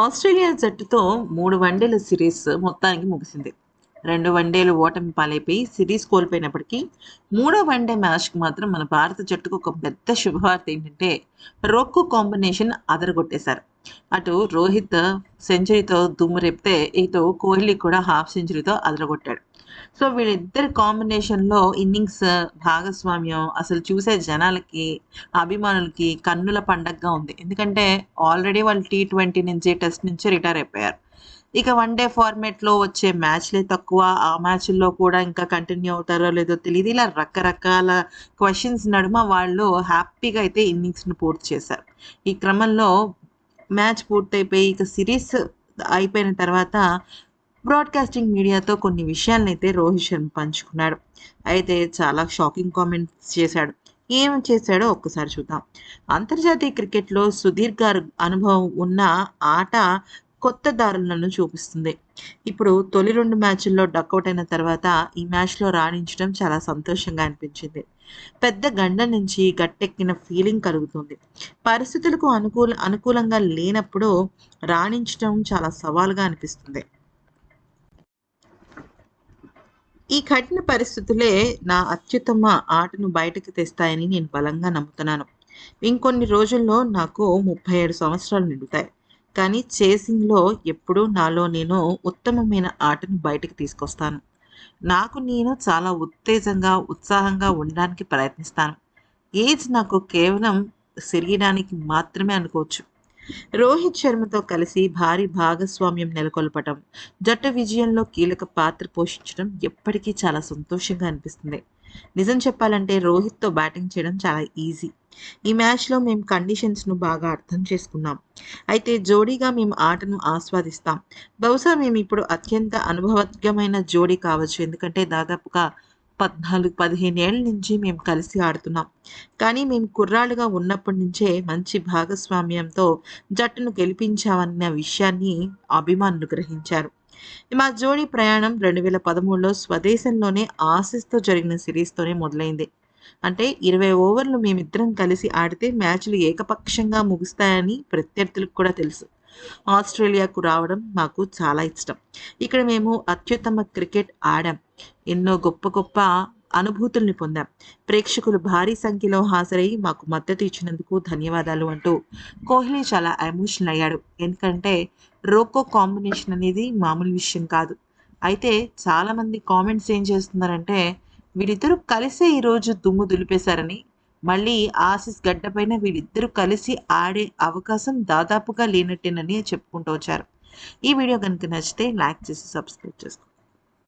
Australia జట్టుతో మూడు వన్డేల సిరీస్ మొత్తానికి ముగిసింది. రెండు వన్డేలు ఓటమి పాలైపోయి సిరీస్ కోల్పోయినప్పటికీ మూడో వన్డే మ్యాచ్కి మాత్రం మన భారత జట్టుకు ఒక పెద్ద శుభవార్త ఏంటంటే రొక్కు కాంబినేషన్ అదరగొట్టేశారు. అటు రోహిత్ సెంచరీతో దుమ్ము రేపితే ఇటు కోహ్లీ కూడా హాఫ్ సెంచరీతో అదరగొట్టాడు. సో వీళ్ళిద్దరి కాంబినేషన్లో ఇన్నింగ్స్ భాగస్వామ్యం అసలు చూసే జనాలకి అభిమానులకి కన్నుల పండగగా ఉంది. ఎందుకంటే ఆల్రెడీ వాళ్ళు టీ ట్వంటీ నుంచి టెస్ట్ నుంచి రిటైర్ అయిపోయారు. ఇక వన్ డే ఫార్మేట్లో వచ్చే మ్యాచ్లే తక్కువ. ఆ మ్యాచ్ల్లో కూడా ఇంకా కంటిన్యూ అవుతారో లేదో తెలియదు ఇలా రకరకాల క్వశ్చన్స్ నడుమ వాళ్ళు హ్యాపీగా అయితే ఇన్నింగ్స్ని పూర్తి చేశారు. ఈ క్రమంలో మ్యాచ్ పూర్తయిపోయి ఇక సిరీస్ అయిపోయిన తర్వాత బ్రాడ్కాస్టింగ్ మీడియాతో కొన్ని విషయాలను అయితే రోహిత్ శర్మ పంచుకున్నాడు. అయితే చాలా షాకింగ్ కామెంట్స్ చేశాడు. ఏం చేశాడో ఒక్కసారి చూద్దాం. అంతర్జాతీయ క్రికెట్లో సుదీర్ఘ అనుభవం ఉన్న ఆట కొత్త దారులను చూపిస్తుంది. ఇప్పుడు తొలి రెండు మ్యాచ్ల్లో డక్అవుట్ అయిన తర్వాత ఈ మ్యాచ్లో రాణించడం చాలా సంతోషంగా అనిపించింది. పెద్ద గండ నుంచి గట్టెక్కిన ఫీలింగ్ కలుగుతుంది. పరిస్థితులకు అనుకూల అనుకూలంగా లేనప్పుడు రాణించడం చాలా సవాలుగా అనిపిస్తుంది. ఈ కఠిన పరిస్థితులే నా అత్యుత్తమ ఆటను బయటకు తెస్తాయని నేను బలంగా నమ్ముతున్నాను. ఇంకొన్ని రోజుల్లో నాకు ముప్పై ఏడు సంవత్సరాలు నిండుతాయి. కానీ చేసింగ్లో ఎప్పుడూ నాలో నేను ఉత్తమమైన ఆటను బయటకు తీసుకొస్తాను. నాకు నేను చాలా ఉత్తేజంగా ఉత్సాహంగా ఉండడానికి ప్రయత్నిస్తాను. ఏజ్ నాకు కేవలం శరీరానికి మాత్రమే అనుకోవచ్చు. రోహిత్ శర్మతో కలిసి భారీ భాగస్వామ్యం నెలకొల్పటం జట్టు విజయంలో కీలక పాత్ర పోషించడం ఎప్పటికీ చాలా సంతోషంగా అనిపిస్తుంది. నిజం చెప్పాలంటే రోహిత్తో బ్యాటింగ్ చేయడం చాలా ఈజీ. ఈ మ్యాచ్లో మేము కండిషన్స్ను బాగా అర్థం చేసుకున్నాం. అయితే జోడీగా మేము ఆటను ఆస్వాదిస్తాం. బహుశా మేము ఇప్పుడు అత్యంత అనుభవజ్ఞమైన జోడీ కావచ్చు. ఎందుకంటే దాదాపుగా పద్నాలుగు పదిహేను ఏళ్ళ నుంచి మేము కలిసి ఆడుతున్నాం. కానీ మేము కుర్రాళ్ళుగా ఉన్నప్పటి నుంచే మంచి భాగస్వామ్యంతో జట్టును గెలిపించామన్న విషయాన్ని అభిమానులు గ్రహించారు. మా జోడీ ప్రయాణం రెండు వేల పదమూడులో స్వదేశంలోనే ఆసిస్తో జరిగిన సిరీస్తోనే మొదలైంది. అంటే ఇరవై ఓవర్లు మేమిద్దరం కలిసి ఆడితే మ్యాచ్లు ఏకపక్షంగా ముగుస్తాయని ప్రత్యర్థులకు కూడా తెలుసు. ఆస్ట్రేలియాకు రావడం మాకు చాలా ఇష్టం. ఇక్కడ మేము అత్యుత్తమ క్రికెట్ ఆడాం. ఎన్నో గొప్ప గొప్ప అనుభూతుల్ని పొందాం. ప్రేక్షకులు భారీ సంఖ్యలో హాజరై మాకు మద్దతు ఇచ్చినందుకు ధన్యవాదాలు అంటూ కోహ్లీ చాలా ఎమోషనల్ అయ్యాడు. ఎందుకంటే రోకో కాంబినేషన్ అనేది మామూలు విషయం కాదు. అయితే చాలామంది కామెంట్స్ ఏం చేస్తున్నారంటే వీరిద్దరూ కలిసే ఈరోజు దుమ్ము దులిపేశారని మళ్ళీ ఆసిస్ గడ్డపైన వీళ్ళిద్దరూ కలిసి ఆడే అవకాశం దాదాపుగా లేనట్టేనని చెప్పుకుంటూ వచ్చారు. ఈ వీడియో కనుక నచ్చితే లైక్ చేసి సబ్స్క్రైబ్ చేసుకోండి.